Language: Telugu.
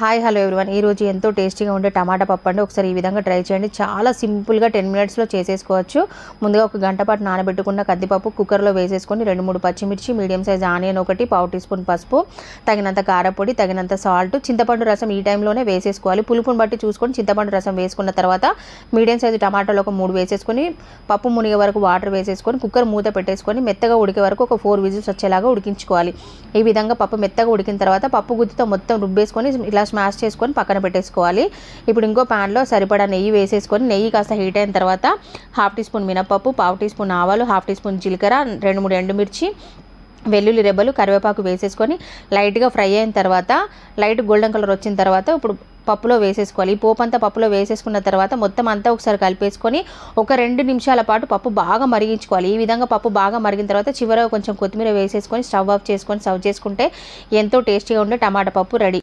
హాయ్ హలో ఎవ్రీవన్ ఈరోజు ఎంతో టేస్టీగా ఉండే టమాటా పప్పు అండి ఒకసారి ఈ విధంగా ట్రై చేయండి. చాలా సింపుల్గా టెన్ మినిట్స్లో చేసేసుకోవచ్చు. ముందుగా ఒక గంట పాటు నానబెట్టుకున్న కద్దిపప్పు కుక్కర్లో వేసేసుకొని రెండు మూడు పచ్చిమిర్చి మీడియం సైజ్ ఆనియన్ ఒకటి పావు టీ స్పూన్ పసుపు తగినంత కారపొడి తగినంత సాల్ట్ చింతపండు రసం ఈ టైంలోనే వేసేసుకోవాలి. పులుపుని బట్టి చూసుకొని చింతపండు రసం వేసుకున్న తర్వాత మీడియం సైజు టమాటాలు ఒక మూడు వేసేసుకొని పప్పు మునిగే వరకు వాటర్ వేసేసుకొని కుక్కర్ మూత పెట్టేసుకొని మెత్తగా ఉడికే వరకు ఒక ఫోర్ విజిల్స్ వచ్చేలాగా ఉడికించుకోవాలి. ఈ విధంగా పప్పు మెత్తగా ఉడికిన తర్వాత పప్పు గుత్తితో మొత్తం రుబ్బేసుకొని ఇలా స్మాష్ చేసుకొని పక్కన పెట్టేసుకోవాలి. ఇప్పుడు ఇంకో ప్యాన్లో సరిపడా నెయ్యి వేసేసుకొని నెయ్యి కాస్త హీట్ అయిన తర్వాత హాఫ్ టీ స్పూన్ మినపప్పు పావు టీ స్పూన్ ఆవాలు హాఫ్ టీ స్పూన్ జీలకర్ర రెండు మూడు ఎండుమిర్చి వెల్లుల్లి రెబ్బలు కరివేపాకు వేసేసుకొని లైట్గా ఫ్రై అయిన తర్వాత లైట్ గోల్డెన్ కలర్ వచ్చిన తర్వాత ఇప్పుడు పప్పులో వేసేసుకోవాలి. ఈ పోపు అంతా పప్పులో వేసేసుకున్న తర్వాత మొత్తం అంతా ఒకసారి కలిపేసుకొని ఒక రెండు నిమిషాల పాటు పప్పు బాగా మరిగించుకోవాలి. ఈ విధంగా పప్పు బాగా మరిగిన తర్వాత చివర కొంచెం కొత్తిమీర వేసేసుకొని స్టవ్ ఆఫ్ చేసుకొని సర్వ్ చేసుకుంటే ఎంతో టేస్టీగా ఉండే టమాటా పప్పు రెడీ.